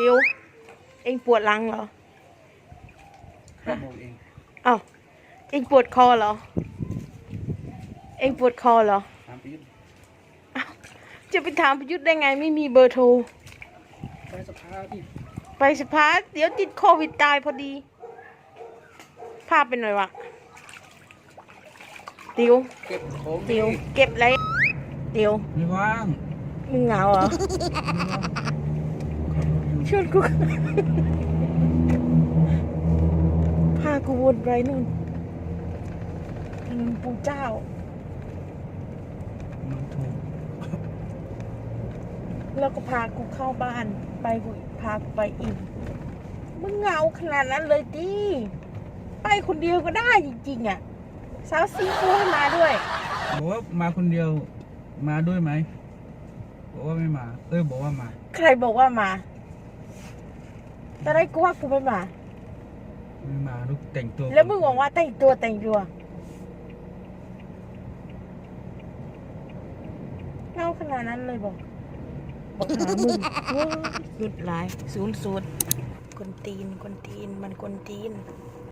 ติวเองปวดหลังเหรอข้าโมงเองอ้าวเองปวดคอเหรอ เองปวดคอเหรอตามไปยืนจะไปถามประยุทธ์ได้ไงไม่มีเบอร์โทร ไปสภาดิไปสภาเดี๋ยวติดโควิดตายพอดี ภาพเป็นหน่อยวะติวเก็บของติวเก็บอะไรติวไม่ว่างมึงเหงาเหรอ ชวนกูพากูวนไปนู่นถนนปู่เจ้ามันถูกแล้วก็พากูเข้าบ้านไปกูพากูไปอิ่มมึงเหงาขนาดนั้นเลยดิไปคนเดียวก็ได้จริงๆอะสาวซีฟูให้มาด้วยบอกว่ามาคนเดียวมาด้วยไหมบอกว่าไม่มาเออบอกว่ามา ใครบอกว่ามา ตอนแรกกูว่ากูไม่มาไม่มาลูกแต่งตัวแล้วมึงบอกว่าแต่งตัวแต่งตัวเงาขนาดนั้นเลยบอกบอกหามึงโอ้ยหยุดหลายศูนย์ศูนย์คนตีนคนตีนมันคนตีน